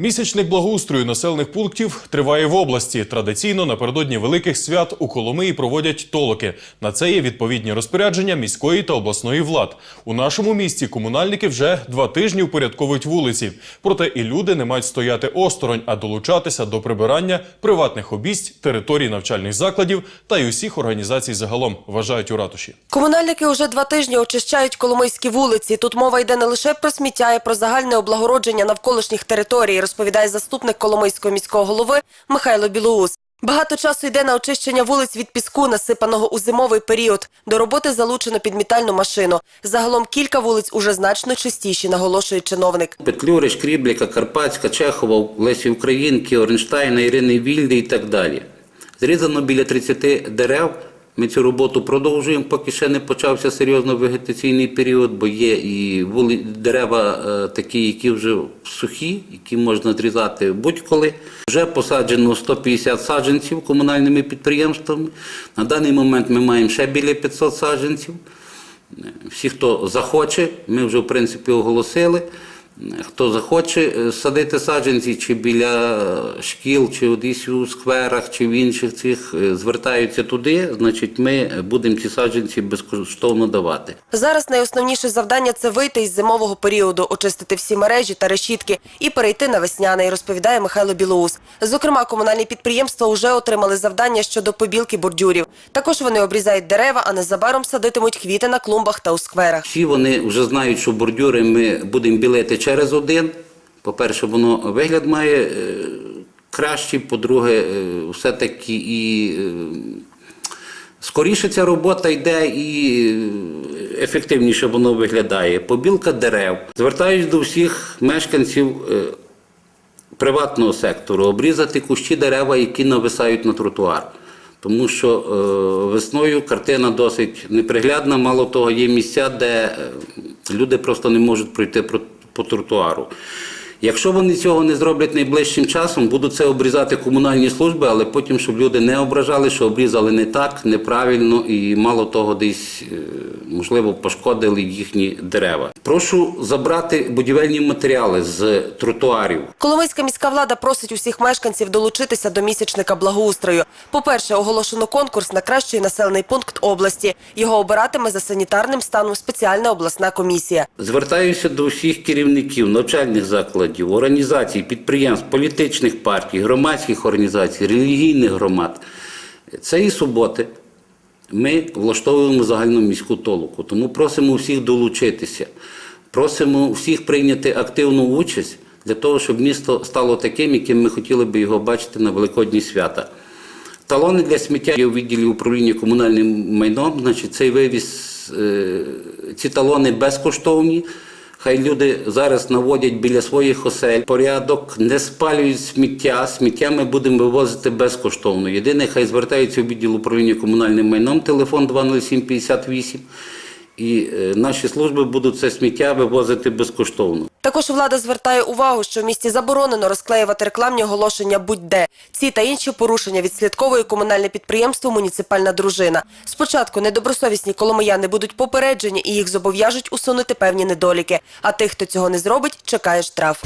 Місячник благоустрою населених пунктів триває в області. Традиційно напередодні великих свят у Коломиї проводять толоки. На це є відповідні розпорядження міської та обласної влад. У нашому місті комунальники вже два тижні упорядковують вулиці. Проте і люди не мають стояти осторонь, а долучатися до прибирання приватних обість, територій навчальних закладів та й усіх організацій загалом, вважають у ратуші. Комунальники уже два тижні очищають коломийські вулиці. Тут мова йде не лише про сміття, а й про загальне облагородження навколишніх територій, розповідає заступник Коломийського міського голови Михайло Білоус. Багато часу йде на очищення вулиць від піску, насипаного у зимовий період. До роботи залучено підмітальну машину. Загалом кілька вулиць уже значно чистіші, наголошує чиновник. Петлюри, Шкрібліка, Карпатська, Чехова, Лесі Українки, Оренштайна, Ірини Вільди і так далі. Зрізано біля 30 дерев. Ми цю роботу продовжуємо, поки ще не почався серйозно вегетаційний період, бо є і вули... дерева е, такі, які вже сухі, які можна зрізати будь-коли. Вже посаджено 150 саджанців комунальними підприємствами. На даний момент ми маємо ще біля 500 саджанців. Всі, хто захоче, ми вже в принципі оголосили. Хто захоче е, садити саджанці чи біля шкіл, чи десь у скверах, чи в інших цих е, звертаються туди, значить ми будемо ці саджанці безкоштовно давати. Зараз найосновніше завдання це вийти із зимового періоду, очистити всі мережі та решітки і перейти на весняний, розповідає Михайло Білоус. Зокрема, комунальні підприємства вже отримали завдання щодо побілки бордюрів. Також вони обрізають дерева, а незабаром садитимуть квіти на клумбах та у скверах. Всі вони вже знають, що бордюри ми будемо білити через один. По-перше, воно вигляд має е, кращий, по-друге, е, все-таки і е, скоріше ця робота йде і ефективніше воно виглядає. Побілка дерев. Звертаюсь до всіх мешканців приватного сектору, обрізати кущі дерева, які нависають на тротуар. Тому що весною картина досить неприглядна, мало того, є місця, де люди просто не можуть пройти про- по тротуару. Якщо вони цього не зроблять найближчим часом, будуть це обрізати комунальні служби, але потім, щоб люди не ображали, що обрізали не так, неправильно і мало того, десь е, можливо пошкодили їхні дерева. Прошу забрати будівельні матеріали з тротуарів. Коломийська міська влада просить усіх мешканців долучитися до місячника благоустрою. По-перше, оголошено конкурс на кращий населений пункт області. Його обиратиме за санітарним станом спеціальна обласна комісія. Звертаюся до всіх керівників навчальних закладів, організацій, підприємств, політичних партій, громадських організацій, релігійних громад. Цієї суботи ми влаштовуємо загальну міську толоку, тому просимо всіх долучитися, просимо всіх прийняти активну участь для того, щоб місто стало таким, яким ми хотіли би його бачити на Великодні свята. Талони для сміття є у відділі управління комунальним майном. Значить, цей вивіз, е, ці талони безкоштовні. Хай люди зараз наводять біля своїх осель порядок, не спалюють сміття. Сміття ми будемо вивозити безкоштовно. Єдине, хай звертаються у відділ управління комунальним майном, телефон 20758. І е, наші служби будуть це сміття вивозити безкоштовно. Також влада звертає увагу, що в місті заборонено розклеювати рекламні оголошення будь-де. Ці та інші порушення відслідковує комунальне підприємство Муніципальна дружина. Спочатку недобросовісні коломияни будуть попереджені і їх зобов'яжуть усунути певні недоліки. А тих, хто цього не зробить, чекає штраф.